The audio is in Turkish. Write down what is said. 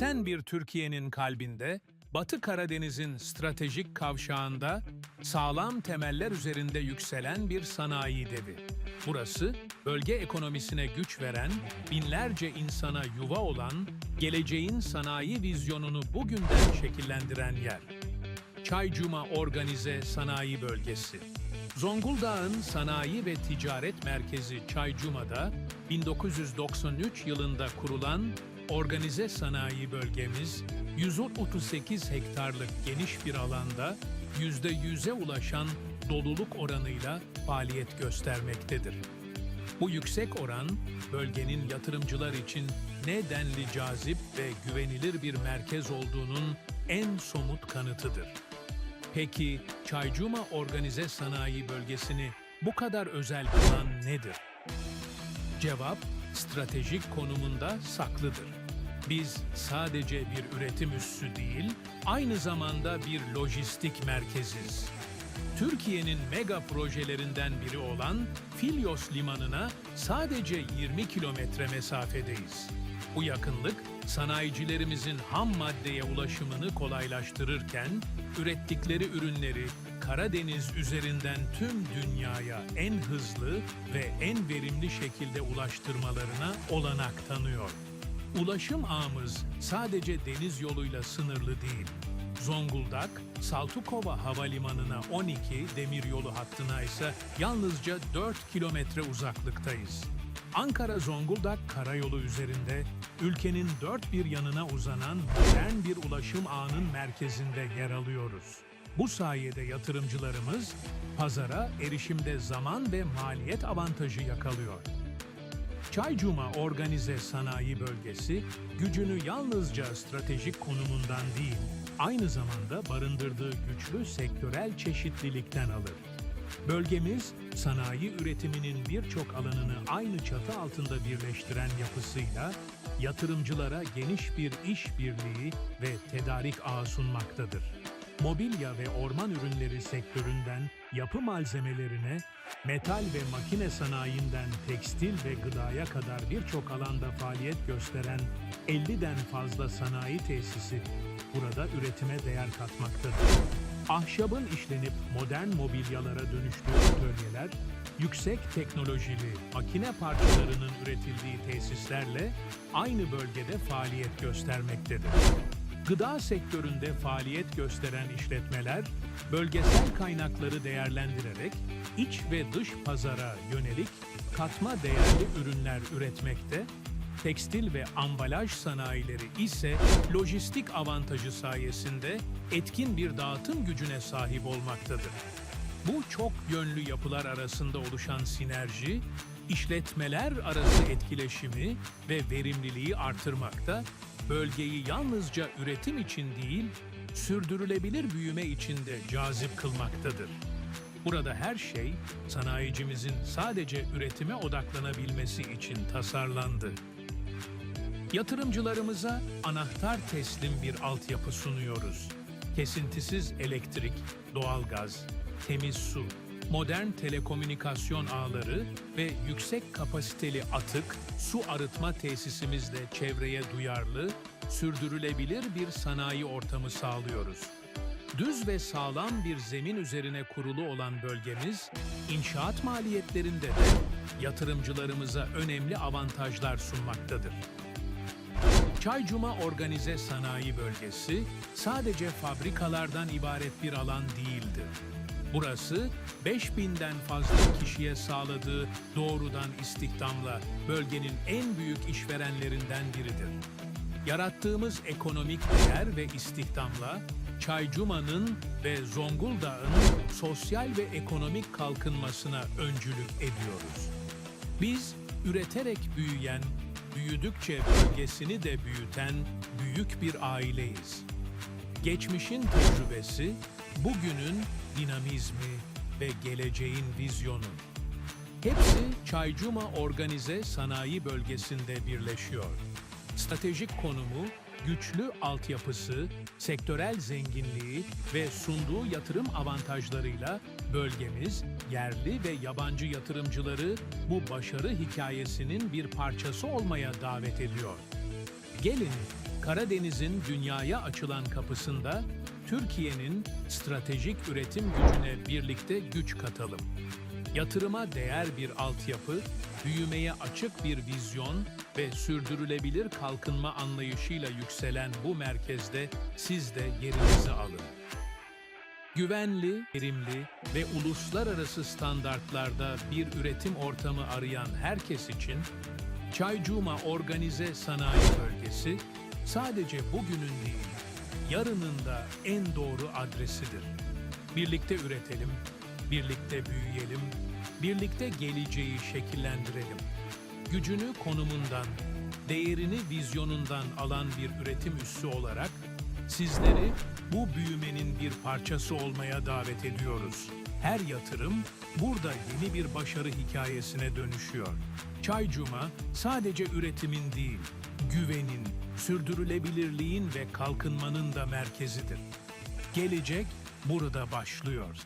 Üreten bir Türkiye'nin kalbinde, Batı Karadeniz'in stratejik kavşağında sağlam temeller üzerinde yükselen bir sanayi devi. Burası, bölge ekonomisine güç veren, binlerce insana yuva olan, geleceğin sanayi vizyonunu bugünden şekillendiren yer. Çaycuma Organize Sanayi Bölgesi. Zonguldak'ın sanayi ve ticaret merkezi Çaycuma'da 1993 yılında kurulan organize sanayi bölgemiz 138 hektarlık geniş bir alanda %100'e ulaşan doluluk oranıyla faaliyet göstermektedir. Bu yüksek oran bölgenin yatırımcılar için ne denli cazip ve güvenilir bir merkez olduğunun en somut kanıtıdır. Peki Çaycuma Organize Sanayi Bölgesi'ni bu kadar özel kılan nedir? Cevap, stratejik konumunda saklıdır. Biz sadece bir üretim üssü değil, aynı zamanda bir lojistik merkeziz. Türkiye'nin mega projelerinden biri olan Filyos Limanı'na sadece 20 kilometre mesafedeyiz. Bu yakınlık, sanayicilerimizin ham maddeye ulaşımını kolaylaştırırken, ürettikleri ürünleri Karadeniz üzerinden tüm dünyaya en hızlı ve en verimli şekilde ulaştırmalarına olanak tanıyor. Ulaşım ağımız sadece deniz yoluyla sınırlı değil. Zonguldak, Saltukova Havalimanı'na 12, demiryolu hattına ise yalnızca 4 kilometre uzaklıktayız. Ankara-Zonguldak karayolu üzerinde ülkenin dört bir yanına uzanan modern bir ulaşım ağının merkezinde yer alıyoruz. Bu sayede yatırımcılarımız pazara erişimde zaman ve maliyet avantajı yakalıyor. Çaycuma Organize Sanayi Bölgesi gücünü yalnızca stratejik konumundan değil, aynı zamanda barındırdığı güçlü sektörel çeşitlilikten alır. Bölgemiz, sanayi üretiminin birçok alanını aynı çatı altında birleştiren yapısıyla yatırımcılara geniş bir iş birliği ve tedarik ağı sunmaktadır. Mobilya ve orman ürünleri sektöründen yapı malzemelerine, metal ve makine sanayinden tekstil ve gıdaya kadar birçok alanda faaliyet gösteren 50'den fazla sanayi tesisi burada üretime değer katmaktadır. Ahşabın işlenip modern mobilyalara dönüştüğü atölyeler, yüksek teknolojili makine parçalarının üretildiği tesislerle aynı bölgede faaliyet göstermektedir. Gıda sektöründe faaliyet gösteren işletmeler, bölgesel kaynakları değerlendirerek iç ve dış pazara yönelik katma değerli ürünler üretmekte, tekstil ve ambalaj sanayileri ise lojistik avantajı sayesinde etkin bir dağıtım gücüne sahip olmaktadır. Bu çok yönlü yapılar arasında oluşan sinerji, işletmeler arası etkileşimi ve verimliliği artırmakta, bölgeyi yalnızca üretim için değil, sürdürülebilir büyüme için de cazip kılmaktadır. Burada her şey sanayicimizin sadece üretime odaklanabilmesi için tasarlandı. Yatırımcılarımıza anahtar teslim bir altyapı sunuyoruz. Kesintisiz elektrik, doğalgaz, temiz su, modern telekomünikasyon ağları ve yüksek kapasiteli atık, su arıtma tesisimizle çevreye duyarlı, sürdürülebilir bir sanayi ortamı sağlıyoruz. Düz ve sağlam bir zemin üzerine kurulu olan bölgemiz, inşaat maliyetlerinde de yatırımcılarımıza önemli avantajlar sunmaktadır. Çaycuma Organize Sanayi Bölgesi sadece fabrikalardan ibaret bir alan değildir. Burası 5000'den fazla kişiye sağladığı doğrudan istihdamla bölgenin en büyük işverenlerinden biridir. Yarattığımız ekonomik değer ve istihdamla Çaycuma'nın ve Zonguldak'ın sosyal ve ekonomik kalkınmasına öncülük ediyoruz. Biz üreterek büyüyen, büyüdükçe bölgesini de büyüten büyük bir aileyiz. Geçmişin tecrübesi, bugünün dinamizmi ve geleceğin vizyonu. Hepsi Çaycuma Organize Sanayi Bölgesi'nde birleşiyor. Stratejik konumu, güçlü altyapısı, sektörel zenginliği ve sunduğu yatırım avantajlarıyla bölgemiz yerli ve yabancı yatırımcıları bu başarı hikayesinin bir parçası olmaya davet ediyor. Gelin Karadeniz'in dünyaya açılan kapısında Türkiye'nin stratejik üretim gücüne birlikte güç katalım. Yatırıma değer bir altyapı, büyümeye açık bir vizyon ve sürdürülebilir kalkınma anlayışıyla yükselen bu merkezde siz de yerinizi alın. Güvenli, verimli ve uluslararası standartlarda bir üretim ortamı arayan herkes için Çaycuma Organize Sanayi Bölgesi sadece bugünün değil, yarının da en doğru adresidir. Birlikte üretelim, birlikte büyüyelim, birlikte geleceği şekillendirelim. Gücünü konumundan, değerini vizyonundan alan bir üretim üssü olarak sizleri bu büyümenin bir parçası olmaya davet ediyoruz. Her yatırım burada yeni bir başarı hikayesine dönüşüyor. Çaycuma sadece üretimin değil, güvenin, sürdürülebilirliğin ve kalkınmanın da merkezidir. Gelecek burada başlıyor.